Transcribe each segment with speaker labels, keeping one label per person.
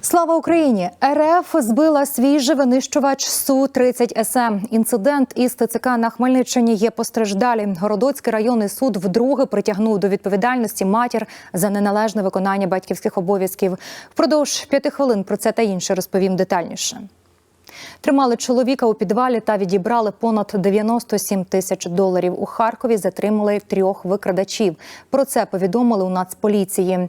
Speaker 1: Слава Україні! РФ збила свій же винищувач су 30 СМ. Інцидент із ТЦК на Хмельниччині є постраждалі. Городоцький районний суд вдруге притягнув до відповідальності матір за неналежне виконання батьківських обов'язків. Впродовж п'яти хвилин про це та інше розповім детальніше. Тримали чоловіка у підвалі та відібрали понад 97 тисяч доларів. У Харкові затримали трьох викрадачів. Про це повідомили у Нацполіції.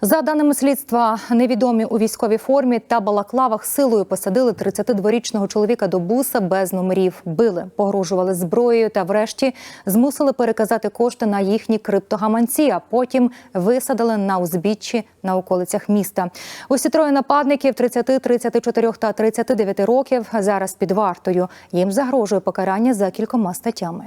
Speaker 1: За даними слідства, невідомі у військовій формі та балаклавах силою посадили 32-річного чоловіка до буса без номерів. Били, погрожували зброєю та, врешті, змусили переказати кошти на їхні криптогаманці, а потім висадили на узбіччі на околицях міста. Усі троє нападників 30, 34 та 39 років зараз під вартою. Їм загрожує покарання за кількома статтями.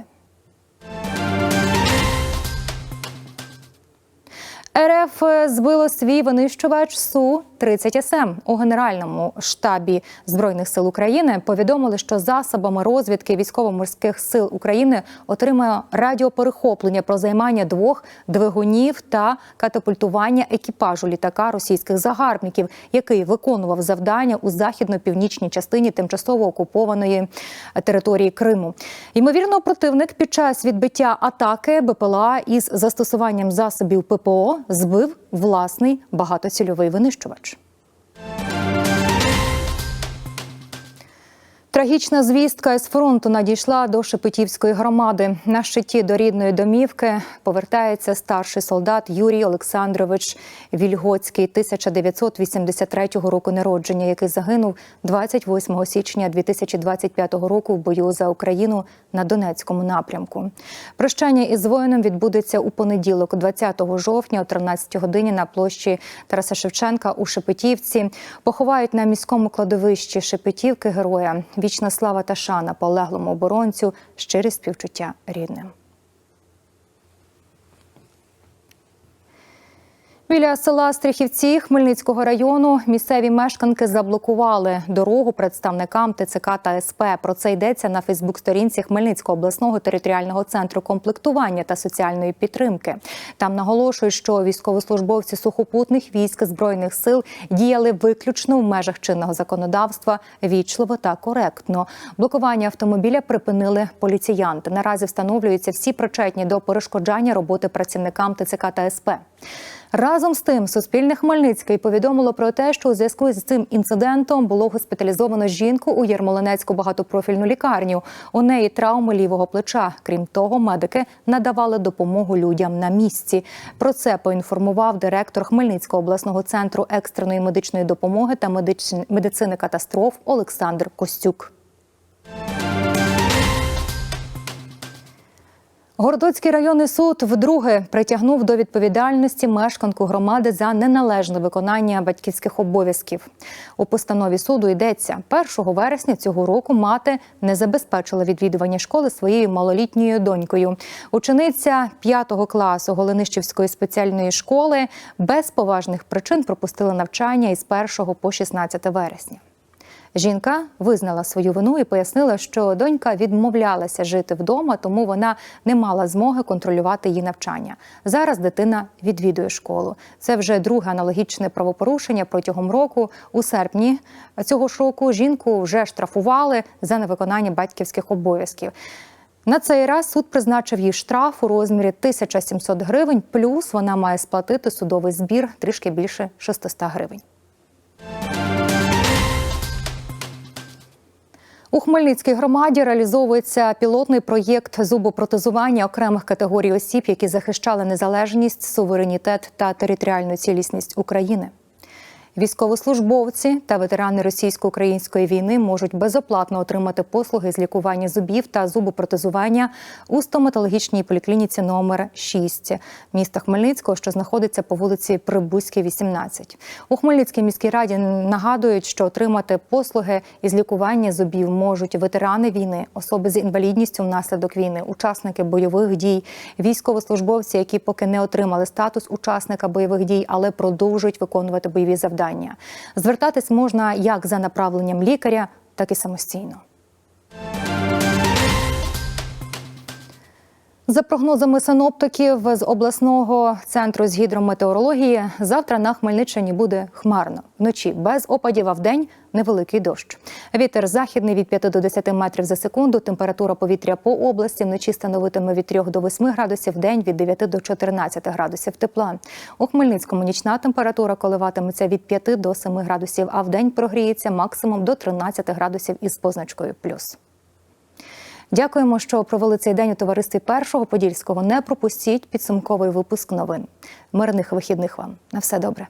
Speaker 1: РФ збило свій винищувач су 30 СМ у генеральному штабі збройних сил України. Повідомили, що засобами розвідки військово-морських сил України отримає радіоперехоплення про займання двох двигунів та катапультування екіпажу літака російських загарбників, який виконував завдання у західно-північній частині тимчасово окупованої території Криму. Ймовірно, противник під час відбиття атаки БПЛА із застосуванням засобів ППО збив власний багатоцільовий винищувач. Трагічна звістка з фронту надійшла до Шепетівської громади. На щиті до рідної домівки повертається старший солдат Юрій Олександрович Вільгоцький, 1983 року народження, який загинув 28 січня 2025 року в бою за Україну на Донецькому напрямку. Прощання із воїном відбудеться у понеділок, 20 жовтня, о 13 годині на площі Тараса Шевченка у Шепетівці. Поховають на міському кладовищі Шепетівки героя. Вічна слава та шана полеглому оборонцю, щирі співчуття рідним. Біля села Стрихівці Хмельницького району місцеві мешканки заблокували дорогу представникам ТЦК та СП. Про це йдеться на Фейсбук-сторінці Хмельницького обласного територіального центру комплектування та соціальної підтримки. Там наголошують, що військовослужбовці сухопутних військ збройних сил діяли виключно в межах чинного законодавства, вічливо та коректно. Блокування автомобіля припинили поліціянти. Наразі встановлюються всі причетні до перешкоджання роботи працівникам ТЦК та СП. Разом з тим, Суспільне Хмельницький повідомило про те, що у зв'язку з цим інцидентом було госпіталізовано жінку у Єрмолинецьку багатопрофільну лікарню. У неї травми лівого плеча. Крім того, медики надавали допомогу людям на місці. Про це поінформував директор Хмельницького обласного центру екстреної медичної допомоги та медицини катастроф Олександр Костюк. Городоцький районний суд вдруге притягнув до відповідальності мешканку громади за неналежне виконання батьківських обов'язків. У постанові суду йдеться 1 вересня цього року. Мати не забезпечила відвідування школи своєю малолітньою донькою. Учениця 5 класу Голенищівської спеціальної школи без поважних причин пропустила навчання із 1 по 16 вересня. Жінка визнала свою вину і пояснила, що донька відмовлялася жити вдома, тому вона не мала змоги контролювати її навчання. Зараз дитина відвідує школу. Це вже друге аналогічне правопорушення протягом року. У серпні цього ж року жінку вже штрафували за невиконання батьківських обов'язків. На цей раз суд призначив їй штраф у розмірі 1700 гривень, плюс вона має сплатити судовий збір трішки більше 600 гривень. У Хмельницькій громаді реалізовується пілотний проєкт зубопротезування окремих категорій осіб, які захищали незалежність, суверенітет та територіальну цілісність України. Військовослужбовці та ветерани російсько-української війни можуть безоплатно отримати послуги з лікування зубів та зубопротезування у стоматологічній поліклініці номер 6 міста Хмельницького, що знаходиться по вулиці Прибузькій, 18. У Хмельницькій міській раді нагадують, що отримати послуги із лікування зубів можуть ветерани війни, особи з інвалідністю внаслідок війни, учасники бойових дій, військовослужбовці, які поки не отримали статус учасника бойових дій, але продовжують виконувати бойові завдання. Звертатись можна як за направленням лікаря, так і самостійно. За прогнозами синоптиків з обласного центру з гідрометеорології, завтра на Хмельниччині буде хмарно. Вночі без опадів, а вдень невеликий дощ. Вітер західний від 5 до 10 метрів за секунду. Температура повітря по області вночі становитиме від 3 до 8 градусів, вдень від 9 до 14 градусів тепла. У Хмельницькому нічна температура коливатиметься від 5 до 7 градусів, а вдень прогріється максимум до 13 градусів із позначкою плюс. Дякуємо, що провели цей день у товаристві Першого Подільського. Не пропустіть підсумковий випуск новин. Мирних вихідних вам. На все добре.